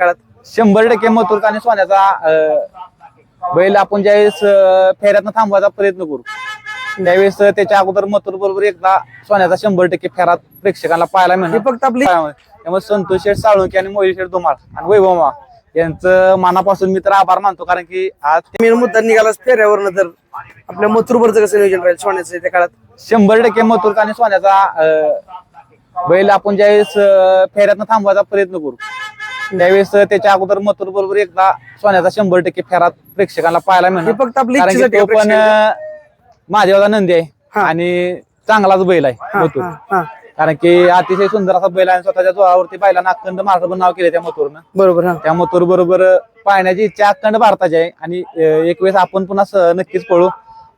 काळात शंभर टक्के मथुर आणि सोन्याचा अं, बैल आपण ज्यावेळेस अं, फेऱ्यातनं थांबवायचा प्रयत्न करू त्यावेळेस त्याच्या अगोदर मथुर बरोबर एकदा सोन्याचा शंभर टक्के फेरात प्रेक्षकांना पाहायला हे मिळणार फक्त आपली त्यामुळे संतोष शेठ साळुंके आणि मोहित शेठ धुमाळ आणि वैभवमा यांचं मनापासून मी तर आभार मानतो कारण की आज ते मेन मुद्दा निघाला फेऱ्यावरनं तर आपल्या मथुरवरचं कसं नियोजन राहील सोन्याचं त्या काळात? शंभर टक्के मथुर आणि सोन्याचा अं, बैल आपण ज्यावेळेस अं, फेऱ्यातनं थांबवायचा प्रयत्न करू. त्यावेळेस त्याच्या अगोदर मथुर बरोबर एकदा सोन्याचा शंभर टक्के फेरात प्रेक्षकांना पाहायला मिळणार. फक्त आपली कारण की इच्छेसाठी तो आहे पण प्रेक्षकांच्या. नंदी आहे हा. आणि चांगलाच बैल आहे हा, मथुर. हा, हा. कारण की अतिशय सुंदर असा बैल आहे. आणि स्वतःच्या जोरावरती बैलांना अखंड महाराष्ट्र नाव केले त्या मथुरनं. बरोबर हा. त्या मथुर बरोबर पाहण्याची इच्छा अखंड भारताची आहे. आणि अं, एक वेळेस आपण पुन्हा स- नक्कीच पळू.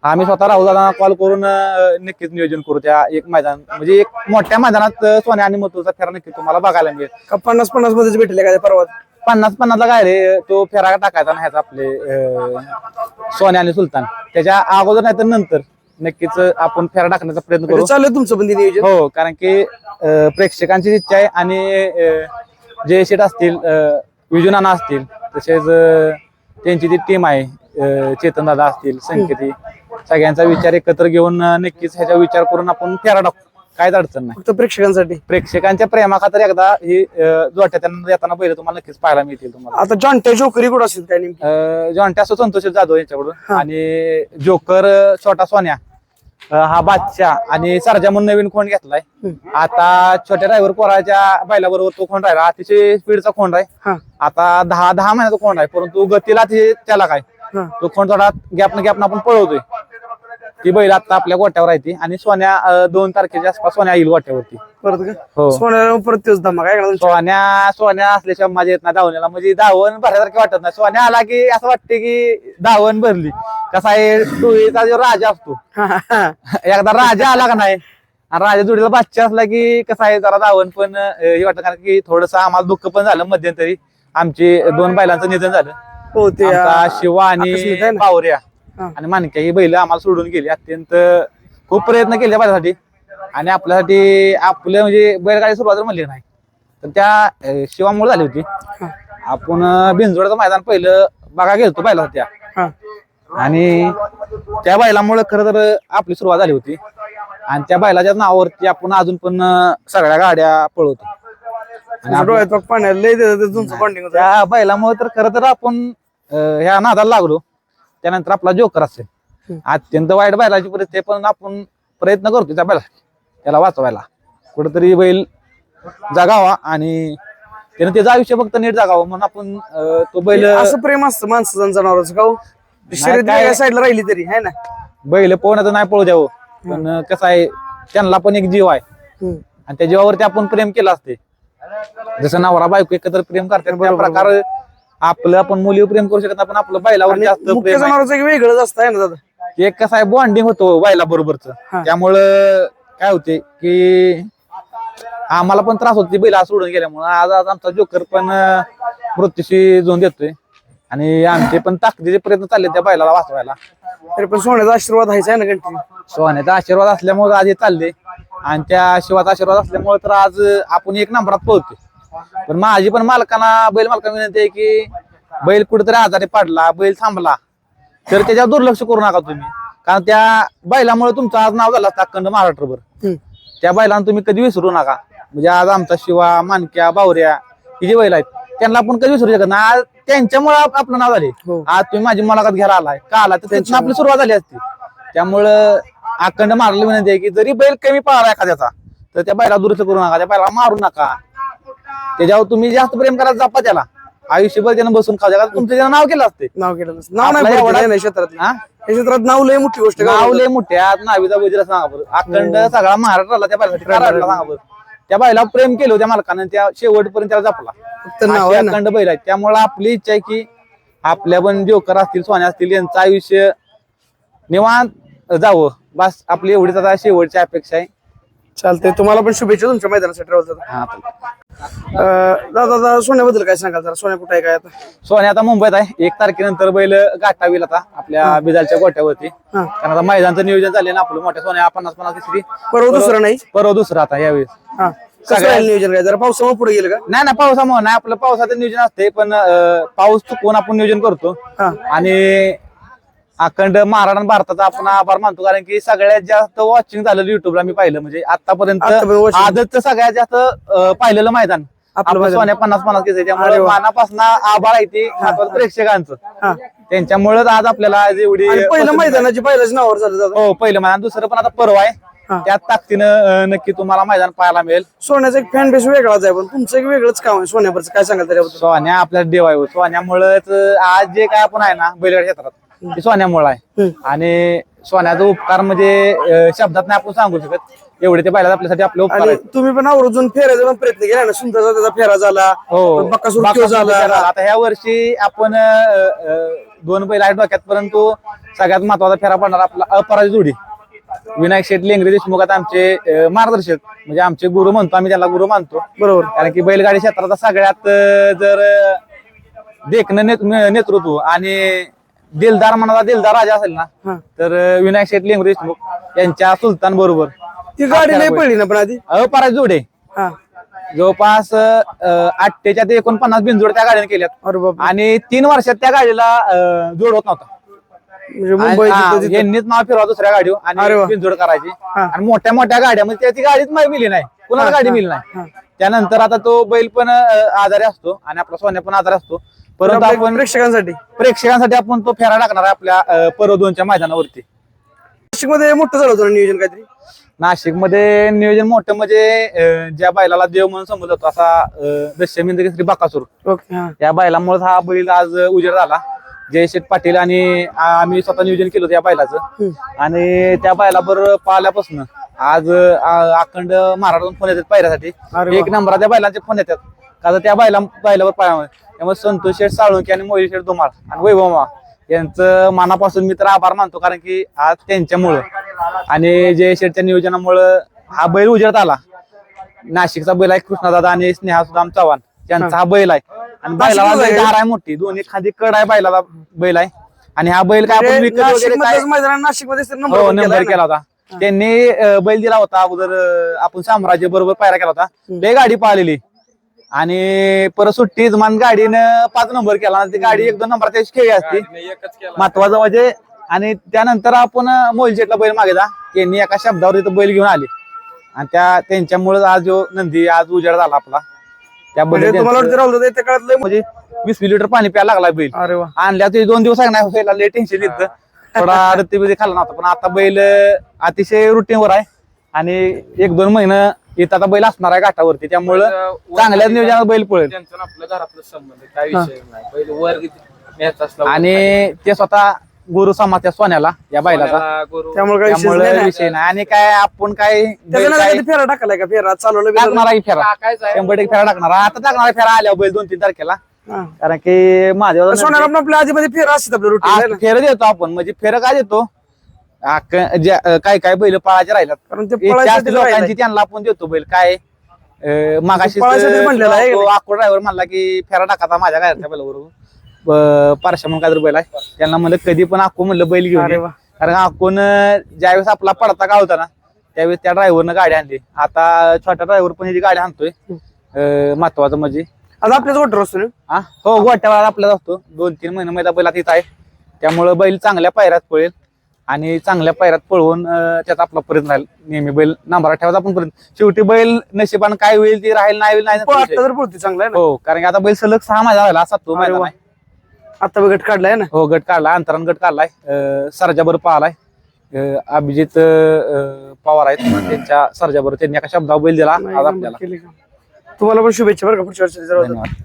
आम्ही स्वतः राहुल दादा कॉल करून नक्कीच नियोजन करू त्या एक मैदान म्हणजे एक मोठ्या मैदानात सोन्या आणि मथुरचा फेरा नक्कीच तुम्हाला बघायला मिळेल. का पन्नास पन्नास मध्येच भेटले का परवा? पन्नास पन्नासला काय रे तो फेरा टाकायचा नाही आपले अं, सोन्या आणि सुलतान. त्याच्या अगोदर नाही तर नंतर नक्कीच आपण फेरा टाकण्याचा प्रयत्न करू. चालू आहे तुमचं पण ते नियोजन? हो कारण की अं, प्रेक्षकांची इच्छा आहे आणि अं, जय शेठ असतील अं, विजुनाना असतील तसेच अं, त्यांची जी टीम आहे अं, चेतन दादा असतील संकेती सगळ्यांचा विचार एकत्र घेऊन अं, नक्कीच ह्याचा विचार करून आपण फेरा टाकू. काहीच अडचण नाही. फक्त प्रेक्षकांसाठी? प्रेक्षकांच्या प्रेमाखातर एकदा ही जोट्या त्यांना येताना पहिले तुम्हाला नक्कीच पाहायला मिळतील तुम्हाला. आता जॉन्ट्या जोकरी कुठं असेल काय नेमकी? अं, जॉन्ट्या असं संतोष जाधव यांच्याकडून. आणि जोकर अं, छोटा सोन्या. अं, हा बादशाह. आणि सरजा म्हणून नवीन खोंड घेतलाय? आता छोट्या ड्रायव्हर पोराच्या बैलाबरोबर तो खोंड राहिला? अतिशय स्पीडचा खोंड आहे हा. आता दहा दहा महिन्याचा खोंड आहे परंतु गतीला ते त्याला काय? हा. तो खोंड थोडा गॅप न गॅप आपण पळवतोय. ती बैल आता आपल्या गोट्यावर आहे ती. आणि सोन्या अं, दोन तारखेच्या आसपास सोन्या येईल गोट्यावरती. परत का? हो. सोन्याला परत तेच? सोन्या सोन्या असल्याशिवाय माझ्या येत नाही धावण्याला. म्हणजे धावन भरल्यासारखे वाटत नाही. सोन्या आला की असं वाटते की धावन भरली. कसा आहे टोळीचा जो राजा असतो. हा, हा, हा. एकदा राजा आला का नाही? आणि राजा जोडीला बादशाह असला की कसं आहे जरा धावन पण अं, हे वाटतं. कारण की थोडस आम्हाला दुःख पण झालं मध्यंतरी. आमचे दोन बैलांचं निधन झालं. हो ते आमचा आ, शिवा आणि आकस्मिक आहे ना? पावऱ्या. आणि मानक्या ही बैल आम्हाला सोडून गेली. अत्यंत खूप प्रयत्न केले माझ्यासाठी. आणि आपल्यासाठी आपलं म्हणजे बैलगाडी सुरुवात म्हणली नाही तर त्या शिवामुळे झाली होती. आपण अं, बिनजोडचं मैदान पहिलं बघा गेलतो बैलासाठी हा. आणि त्या बैलामुळे खरं तर आपली सुरुवात झाली होती. आणि त्या बैलाच्या नावावरती आपण अजून पण सगळ्या गाड्या पळवतो. त्या बैलामुळे तर खरं तर आपण ह्या नादाला लागलो. त्यानंतर आपला जोकर असेल. अत्यंत वाईट बैलाची परिस्थिती पण आपण प्रयत्न करतो त्या बैला त्याला वाचवायला. कुठेतरी बैल जगावा आणि त्यानं त्याचं आयुष्य फक्त नीट जगावं म्हणून आपण तो बैल असं प्रेम असतं माणसाचं जनावरांचं का हो? वेगळ्या साईडला राहिली तरी है ना? बैल पोहण्याचं नाही पळू द्यावं. पण कसं आहे त्यांना पण एक जीव आहे. आणि त्या जीवावरती आपण प्रेम केलं असते. जसं नवरा बायको एकत्र प्रेम करतात त्या प्रकार आपलं आपण मुलीवर प्रेम करू शकत नाही पण आपलं बैलावर आणि जास्त मुख्य प्रेम आहे. जनावरांचं एक वेगळंच असतं है ना दादा? एक कसं आहे बॉन्डिंग होतो बैला बरोबरच हा. त्यामुळं काय होते की आम्हाला पण त्रास होते बैला सोडून गेल्यामुळं. आज आज आमचा जोकर पण अं, मृत्यूशी झोन देतोय. आणि आमचे पण ताकदीचे प्रयत्न चालले त्या बैलाला वाचवायला. तरी पण सोन्याचा आशीर्वाद आहे है ना कंटिन्यू? सोन्याचा आशीर्वाद असल्यामुळे आज हे चालले आणि त्या शिवाचा आशीर्वाद असल्यामुळे तर आज आपण एक नंबरात पोहोचतोय पण माझी पण मालकांना बैल मालकांना विनंती आहे की बैल कुठेतरी आजारी पडला बैल थांबला तर त्याच्यावर दुर्लक्ष करू नका तुम्ही. कारण त्या बैलामुळे तुमचं आज नाव झालं असतं अखंड महाराष्ट्रभर. त्या बैलांना तुम्ही कधी विसरू नका. म्हणजे आज आमचा शिवा मानक्या बावऱ्या ही जी बैल आहेत त्यांना आपण कधी विसरू शकत नाही. आज त्यांच्यामुळे आप- आपलं नाव झाले. हो. आज तुम्ही माझी मुलाखत घ्यायला आलाय. का आला तर त्यातून आपली सुरुवात झाली असती. त्यामुळं अखंड मारली विनंती आहे की जरी बैल कमी पळाला एखाद्याचा तर त्या बैला दुरुस्त करू नका. त्या बैला मारू नका. त्याच्यावर तुम्ही जास्त प्रेम करायला जपा त्याला. आयुष्यभर त्यानं बसून खाऊ द्या. तुमचं त्यानं नाव केलं असते. नाव केलं नसतं. नाव नाही आपला एवढा- है क्षेत्रात हा? या क्षेत्रात नाव लय मोठी गोष्ट आहे. नाव लय मोठ्या नावीचा वजीर सांगा बरं. अखंड सगळा महाराष्ट्राला त्या बैलासाठी का रडला सांगा बरं. त्या बैला प्रेम केलं त्या मालकानं त्या शेवटपर्यंत त्याला जपला. फक्त नाव अशी आहे ना. अखंड बैल आहेत. त्यामुळे आपली इच्छा आहे की आपल्या पण जोकर असतील सोन्या असतील यांचं आयुष्य निवांत जावं. बस आपली एवढीच आता शेवटची अपेक्षा आहे. चालतंय. तुम्हाला पण शुभेच्छा तुमच्या मैदानासाठी राहुल दादा. हा अं, दादा दादा सोन्याबद्दल काय सांगाल जरा? सोन्या कुठे आहे काय आता? सोन्या आता मुंबईत आहे. एक तारखेनंतर बैल गाठा होईल आता आपल्या बिजालच्या गोट्यावरती हा. कारण आता मैदानचं नियोजन झाले ना आपलं मोठ्या सोन्या पन्नास पन्नास तिसरी. परवा दुसरा नाही? परवा दुसरा आता यावेळेस. हा. कसं सगळ्या- राहील नियोजन काय? जरा पावसामुळे पुढे गेलं का? नाही नाही पावसामुळे नाही. आपलं पावसाचं नियोजन असते पण अं, पाऊस चुकवून आपण नियोजन करतो. हा. आणि अखंड महाराष्ट्र भारताचा आपण आभार मानतो. कारण की सगळ्यात जास्त वॉचिंग झालेलं युट्यूबला मी पाहिलं. म्हणजे आतापर्यंत. आदतचं सगळ्यात जास्त पाहिलेलं मैदान. आपलं. सोन्या पन्नास पन्नास केस त्यामुळे. मानापासून आभार आहे ते प्रेक्षकांचं. त्यांच्यामुळेच आज आपल्याला आज एवढी पहिलं मैदानाची पहिल्याच नावावर झालं हो पहिलं मैदान. दुसरं पण आता पर्व आहे. त्यात ताकदीनं नक्की तुम्हाला मैदान पाहायला मिळेल. सोन्याचा एक फॅन बेस वेगळाच आहे पण तुमचं एक वेगळंच काम आहे सोन्यावरचं. काय सांगाल त्याच्याबद्दल? सोन्या आपल्या देव आहे हो. सोन्यामुळेच आज जे काय आपण आहे ना बैलगाडी क्षेत्रात ते सोन्यामुळे आहे. आणि सोन्याचा उपकार म्हणजे अं, शब्दात नाही आपण सांगू शकत. एवढे ते पहिला आपल्यासाठी आपले उपकार आणि आहेत. तुम्ही पण आवर्जून फेरायचा पण प्रयत्न केला ना. सुंदरचा त्याचा फेरा झाला. हो. बक्कासूर बाकासूर झाला. झाला. आता ह्या वर्षी आपण अं, अं, दोन बैल आहेत डोक्यात. परंतु सगळ्यात महत्त्वाचा फेरा पडणार आपला अपराजित जोडी. विनायक शेठ लेंगरे देशमुख आता आमचे अं, मार्गदर्शक. म्हणजे आमचे गुरु म्हणतो आम्ही त्याला गुरु मानतो. बरोबर. कारण की बैलगाडी क्षेत्राचा सगळ्यात अं, जर अं, देखणं नेत- नेतृत्व आणि दिलदार मनाचा दिलदार राजा असेल ना तर विनायक शेठ लेंगरे देशमुख यांच्या सुलतान बरोबर. ती गाडी नाही पडली ना पण आधी? अपराजित जोडे. जवळपास अठ्ठेच्या ते एकोणपन्नास बिनजोड त्या गाडीने केल्यात. आणि तीन वर्षात त्या गाडीला जोड होत नव्हता. म्हणजे यांनीच नाव फिरवा दुसऱ्या गाडीवर. आणि बिनजोड करायची. आणि मोठ्या मोठ्या गाड्या म्हणजे ती गाडीच मला मिली नाही. कुणाला गाडी मिली. नाही. त्यानंतर आता तो बैल पण आजारी असतो आणि आपला सोन्या पण आजारी असतो. परंतु आपल्या आपण प्रेक्षकांसाठी. प्रेक्षकांसाठी आपण तो फेरा टाकणार आहे आपल्या अं, पर्व दोनच्या मैदानावरती. नाशिकमध्ये मोठं झालं होतं ना नियोजन काहीतरी? नाशिकमध्ये नियोजन मोठं म्हणजे अं, ज्या बैलाला देव म्हणून समजला जातो असा दशमिंद केसरी बाकासूर. ओके हा. त्या बैलामुळे हा बैल आज उजेड झाला. जयशेठ पाटील आणि आम्ही स्वतः नियोजन केलं होतं या बैलाचं. आणि त्या बैलाबरोबर पाहिल्यापासून आज आ- अखंड महाराष्ट्रातून फोन येतात पायऱ्यासाठी. अरे वा. एक नंबर त्या बैलांचे फोन येतात. का तर त्या बैला बैलावर पाया त्यामुळे संतोष शेठ साळुंकी आणि मोहित शेठ धुमाळ आणि वैभवमा यांचं मनापासून मी तर आभार मानतो कारण की आज त्यांच्यामुळं आणि जय शेठच्या नियोजनामुळं हा बैल उजेडत आला. नाशिकचा बैल आहे कृष्णादादा आणि स्नेहा सुदाम चव्हाण. यांचा हा बैल आहे. आणि बैलाला लय आहे? धार आहे मोठी. दोन्ही खाली कड आहे बैलाला बैल आहे. आणि हा बैल काय आपण विकत वगैरे काय मैदान नाशिकमध्ये नंबर हो नंबर. केला होता. त्यांनी अं, बैल दिला होता अगोदर अं, आपण साम्राज्य बरोबर पायरा केला होता. ते गाडी पाहिलेली आणि परत सुट्टी जमान गाडीनं पाच नंबर केला आणि ती गाडी एक दोन नंबर त्याची खेळी असते. महत्वाचं म्हणजे आणि त्यानंतर आपण मोलजेटला बैल मागितला त्यांनी एका शब्दावर इथं बैल घेऊन आले. आणि त्या त्यांच्यामुळे आज जो नंदी आज उजेड झाला आपला. म्हणजे त्याबद्दल तुम्हाला वाटतं राहुल दादा त्या काळात लय म्हणजे वीस लिटर पाणी प्यायला लागला बैल. अरे वा. आणल्या ते दोन दिवस आहे ना व्हायला लय टेन्शन येतं थोडा रत्तीबिती खाल्ला नव्हता पण आता बैल अतिशय रुटीनवर आहे. आणि एक दोन महिने इथं आता बैल असणार आहे घाटावरती त्यामुळं चांगल्या नियोजनात बैल पळेल. त्यांचं आणि आपलं घरातलं संबंध काय विषय नाही. पहिले वर्ग मॅच असला आणि ते स्वतः गुरु समाज त्या सोन्याला या बैलाचा. कोणाला गुरु त्यामुळे काही विषयच त्यामुळे नाही. विषय नाही. आणि काय आपण काय त्याचा बैल ना काय कधी फेरा टाकलाय का? फेरा चालवलं? टाकणार आहे फेरा. टाकायचं आहे. शंभर टक्के फेरा टाकणार. आता टाकणार आहे फेरा आल्या बैल दोन तीन तारखेला. कारण की माझ्या सोन्याला पण आपल्या आधीमध्ये फेरा असतात आपलं रुटीन फेर देतो आपण. म्हणजे फेर काय देतो? आक- ज्या- अं, काय काय बैल पळायचे राहिल्यात? कारण ते पळायसाठी लोकांची. त्यांना आपण देतो बैल. काय अं, मागाशी म्हणलेलं आहे? आकोड ड्रायव्हर म्हणला की फेरा टाकाचा माझ्या घरच्या बैलाबरोबर पारशा म्हणून काहीतरी बैल आहे. त्यांना म्हणलं कधी पण आखू म्हणलं बैल घेऊन अरे ये. वा. कारण आखून ज्यावेळेस आपला पडता का होता ना त्यावेळेस त्या ड्रायव्हरनं गाडी आणली. आता छोटा ड्रायव्हर पण ही गाडी आणतोय. अं, महत्वाचं म्हणजे. आता आपल्याच गोटर असतो हा हो गोट्यावाला आपल्याला असतो. दोन तीन महिने मैदा बैला तिथं आहे. त्यामुळे बैल चांगल्या पायऱ्यात पळेल. आणि चांगल्या पायऱ्यात पळवून अं, त्याचा आपला पर्यंत राहील. नेहमी बैल नांबरा ठेवायचा आपण पर्यंत शेवटी बैल नशिबानं काय होईल ती राहील नाही होईल नाही चांगला हो कारण की आता बैल सलग सहा महिना राहिला असा तो. आहे. आता गट काढलाय ना. हो गट काढलाय अंतरण गट काढलाय. सरजाबर पाहिलाय. अभिजित पवार आहेत. त्यांच्या सरजाबर त्यांनी एका शब्दावर बैल दिला. आज आपल्याला? तुम्हाला पण शुभेच्छा बरं का पुढच्या वर्षी धन्यवाद.